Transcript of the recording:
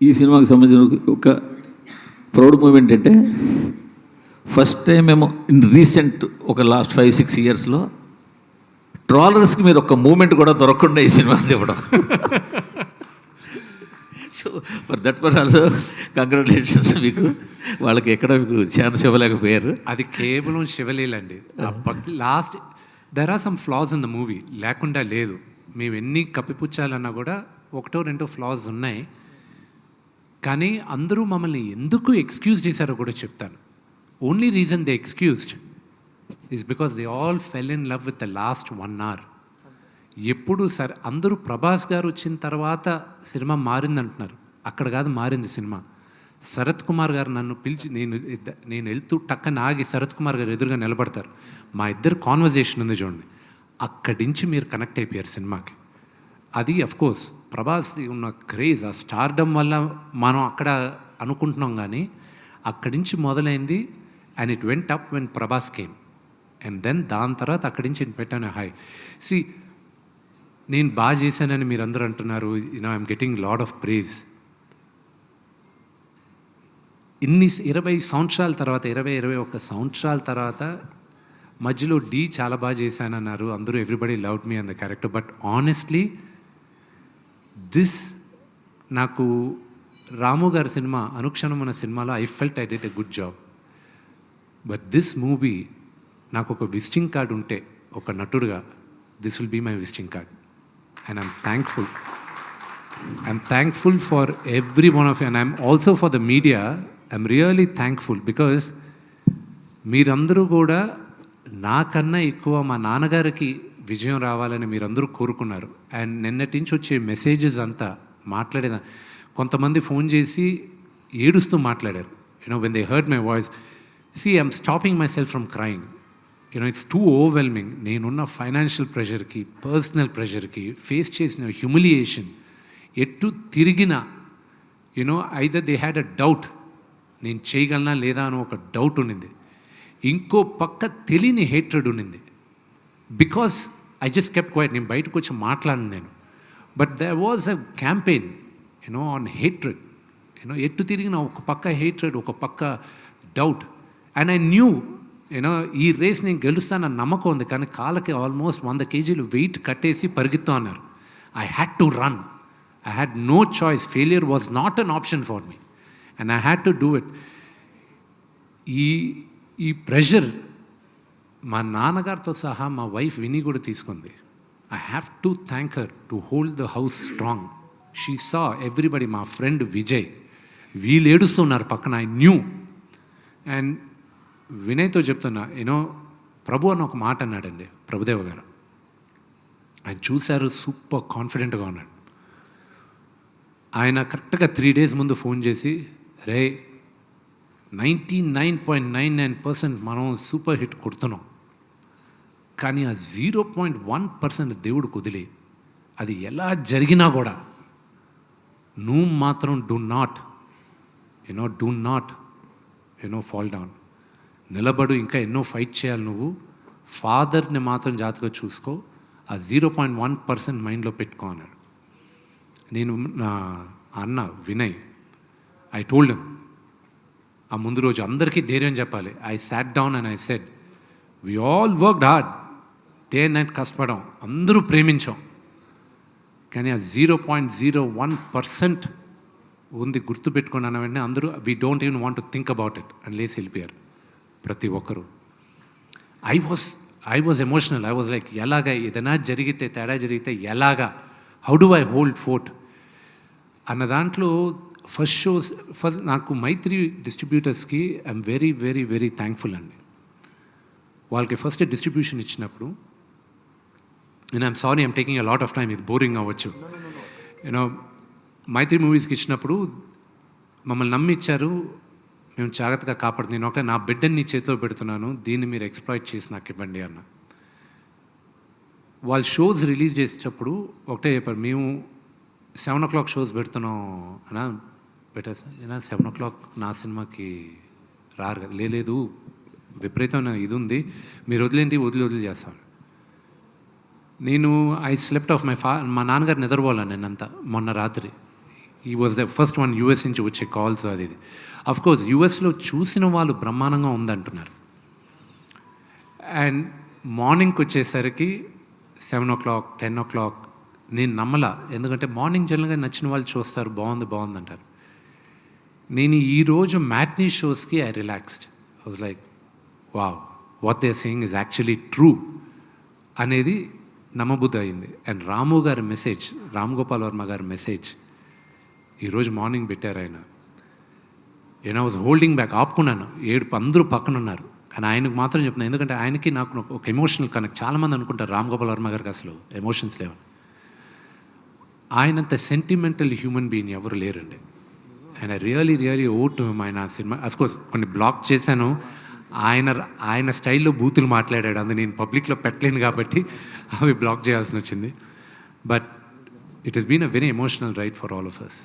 ఈ సినిమాకి సంబంధించిన ఒక ప్రౌడ్ మూమెంట్ అంటే ఫస్ట్ టైం మేము ఇన్ రీసెంట్ ఒక లాస్ట్ ఫైవ్ సిక్స్ ఇయర్స్లో ట్రాలర్స్కి మీరు ఒక మూమెంట్ కూడా దొరకకుండా ఈ సినిమా ఇవ్వడం. So for that per also congratulations మీకు. వాళ్ళకి ఎక్కడ మీకు ఛాన్స్ ఇవ్వలేకపోయారు. అది కేవలం శివలీలండి. Last there are some flaws in the movie లేకుండా లేదు. మేము ఎన్ని కప్పిపుచ్చాలన్నా కూడా ఒకటో రెండో ఫ్లాస్ ఉన్నాయి. కానీ అందరూ మమ్మల్ని ఎందుకు ఎక్స్క్యూజ్ చేశారో కూడా చెప్తాను. Only reason they excused is because they all fell in love with the last one hour ఎప్పుడు సరే అందరూ ప్రభాస్ గారు వచ్చిన తర్వాత సినిమా మారింది అంటున్నారు. అక్కడ కాదు మారింది సినిమా. శరత్ కుమార్ గారు నన్ను పిలిచి నేను నేను వెళ్తూ టక్కన ఆగి శరత్ కుమార్ గారు ఎదురుగా నిలబడతారు. మా ఇద్దరు కాన్వర్జేషన్ ఉంది చూడండి. అక్కడి నుంచి మీరు కనెక్ట్ అయిపోయారు సినిమాకి. అది అఫ్కోర్స్ ప్రభాస్ ఉన్న క్రేజ్ ఆ స్టార్డమ్ వల్ల మనం అక్కడ అనుకుంటున్నాం కానీ అక్కడి నుంచి మొదలైంది and it went up when Prabhas came and then దాని తర్వాత అక్కడి నుంచి నేను పెట్టాను హాయ్. సి నేను బాగా చేశానని మీరు అందరూ అంటున్నారు you know I'm getting load of praise ఇన్ని ఇరవై సంవత్సరాల తర్వాత ఇరవై ఇరవై ఒక్క సంవత్సరాల తర్వాత మధ్యలో డీ చాలా బాగా చేశానన్నారు. అందరూ everybody love me in the character but honestly this నాకు రాము గారి సినిమా అనుక్షణం అన్న సినిమాలో I felt I did a good job but this movie నాకు ఒక విజిటింగ్ కార్డ్ ఉంటే ఒక నటుడుగా this will be my visiting card and I'm thankful I'm thankful for every one of and I'm also for the media I'm really thankful because మీరందరూ కూడా నాకన్నా ఎక్కువ మా నాన్నగారికి విజయం రావాలని మీరందరూ కోరుకున్నారు. అండ్ నిన్నటి నుంచి వచ్చే మెసేజెస్ అంతా మాట్లాడేదా కొంతమంది ఫోన్ చేసి ఏడుస్తూ మాట్లాడారు. You know when they heard my voice see I'm stopping myself from crime you know it's too overwhelming నేనున్న ఫైనాన్షియల్ ప్రెషర్కి పర్సనల్ ప్రెషర్కి ఫేస్ చేసిన హ్యూమిలియేషన్ ఎటు తిరిగినా యూనో అయితే దే హ్యాడ్ అ డౌట్ నేను చేయగలనా లేదా అని ఒక డౌట్ ఉండింది. ఇంకో పక్క తెలియని హేట్రెడ్ ఉండింది. Because I just kept quiet నేను బయటకు వచ్చి మాట్లాడను నేను. But they was a campaign you know on hatred you know ఎటు తిరిగిన ఒక పక్క హేట్రెడ్ ఒక పక్క doubt and I knew you know ఈ రేస్ నేను గెలుస్తానన్న నమ్మకం ఉంది. కానీ కాళ్ళకి ఆల్మోస్ట్ వంద కేజీలు వెయిట్ కట్టేసి పరిగెత్తా అన్నారు. I had to run I had no choice failure was not an option for me and I had to do it ఈ ఈ ప్రెషర్ మా నాన్నగారితో సహా మా వైఫ్ విని కూడా తీసుకుంది. I have to thank her to hold the house strong she saw everybody మా ఫ్రెండ్ విజయ్ వీళ్ళు ఏడుస్తున్నారు పక్కన ఐ న్యూ అండ్ వినయ్తో చెప్తున్నా యూనో ప్రభు అని ఒక మాట అన్నాడండి ప్రభుదేవ గారు. ఆయన చూశారు సూపర్ కాన్ఫిడెంట్గా ఉన్నాడు. ఆయన కరెక్ట్గా త్రీ డేస్ ముందు ఫోన్ చేసి రే ninety nine point nine nine percent మనం సూపర్ హిట్ కొడుతున్నాం. కానీ ఆ జీరో పాయింట్ వన్ పర్సెంట్ దేవుడు కుదిలే. అది ఎలా జరిగినా కూడా నువ్వు మాత్రం do not you know do not you know fall down నిలబడు ఇంకా ఎన్నో ఫైట్ చేయాలి నువ్వు. ఫాదర్ని మాత్రం జాగ్రత్తగా చూసుకో. ఆ జీరో పాయింట్ వన్ పర్సెంట్ మైండ్లో పెట్టుకో అన్నాడు. నేను నా అన్న వినయ్ ఐ టోల్డ్ హిమ్ ఆ ముందు రోజు అందరికీ ధైర్యం చెప్పాలి. I sat down and I said we all worked hard day night కష్టపడాం. అందరూ ప్రేమించాం. కానీ ఆ zero point zero one percent ఉంది గుర్తుపెట్టుకుని అన్న వెంటనే అందరూ we don't even want to think about it and లేసి వెళ్ళిపోయారు ప్రతి ఒక్కరూ. I was I was emotional I was like ఎలాగా? ఏదైనా జరిగితే తేడా జరిగితే ఎలాగా? How do I hold fort అన్న దాంట్లో ఫస్ట్ షోస్ ఫస్ట్ నాకు మైత్రి డిస్ట్రిబ్యూటర్స్కి I'm very very very thankful అండి. వాళ్ళకి ఫస్ట్ డిస్ట్రిబ్యూషన్ ఇచ్చినప్పుడు నేను I'm sorry I'm taking a lot of time ఇది బోరింగ్ అవ్వచ్చు. యూనో మైత్రి మూవీస్కి ఇచ్చినప్పుడు మమ్మల్ని నమ్మి ఇచ్చారు మేము జాగ్రత్తగా కాపాడు నేను ఒకటే నా బిడ్డని నీ చేతిలో పెడుతున్నాను దీన్ని మీరు ఎక్స్ప్లాయిట్ చేసి నాకు ఇవ్వండి అన్న. వాళ్ళు షోస్ రిలీజ్ చేసేటప్పుడు ఒకటే చెప్పారు మేము సెవెన్ ఓ క్లాక్ షోస్ పెడుతున్నాం అనా పెట్టారు సార్. నేను సెవెన్ ఓ క్లాక్ నా సినిమాకి రారు కదా. లేదు. విపరీతమైన ఇది ఉంది. మీరు వదిలేంటి వదిలి వదిలి చేస్తాను నేను ఐ స్లెప్ట్ ఆఫ్ మై ఫా మా నాన్నగారు నిద్రపోవాలని నేనంతా మొన్న రాత్రి. ఈ was the first one US నుంచి వచ్చే కాల్స్ అది ఇది. అఫ్ కోర్స్ యూఎస్లో చూసిన వాళ్ళు బ్రహ్మాండంగా ఉందంటున్నారు. అండ్ మార్నింగ్కి వచ్చేసరికి seven o'clock ten o'clock నేను నమ్మలా. ఎందుకంటే మార్నింగ్ జనరల్గా నచ్చిన వాళ్ళు చూస్తారు బాగుంది బాగుంది అంటారు. నేను ఈరోజు matinee షోస్కి I relaxed was like wow what they saying is actually true అనేది నమ్మబుద్ధి అయింది. అండ్ రాము గారి మెసేజ్ రామ్ గోపాల్ వర్మ గారి మెసేజ్ ఈరోజు మార్నింగ్ పెట్టారు ఆయన. నేను వాజ్ హోల్డింగ్ బ్యాక్ ఆపుకున్నాను. ఏడు అందరూ పక్కన ఉన్నారు. కానీ ఆయనకు మాత్రం చెప్తున్నాను ఎందుకంటే ఆయనకి నాకు ఒక ఎమోషనల్ కనెక్ట్ చాలామంది అనుకుంటారు రామ్ గోపాల్ వర్మ గారికి అసలు ఎమోషన్స్ లేవు ఆయనంత సెంటిమెంటల్ హ్యూమన్ బీయింగ్ ఎవరు లేరండి. ఆయన రియలీ రియలీ ఓట్ ఆయన సినిమా అఫ్కోర్స్ కొన్ని బ్లాక్ చేశాను. ఆయన ఆయన స్టైల్లో బూతులు మాట్లాడాడు. అందు నేను పబ్లిక్లో పెట్టలేను కాబట్టి అవి బ్లాక్ చేయాల్సి వచ్చింది. But it has been a very emotional ride for all of us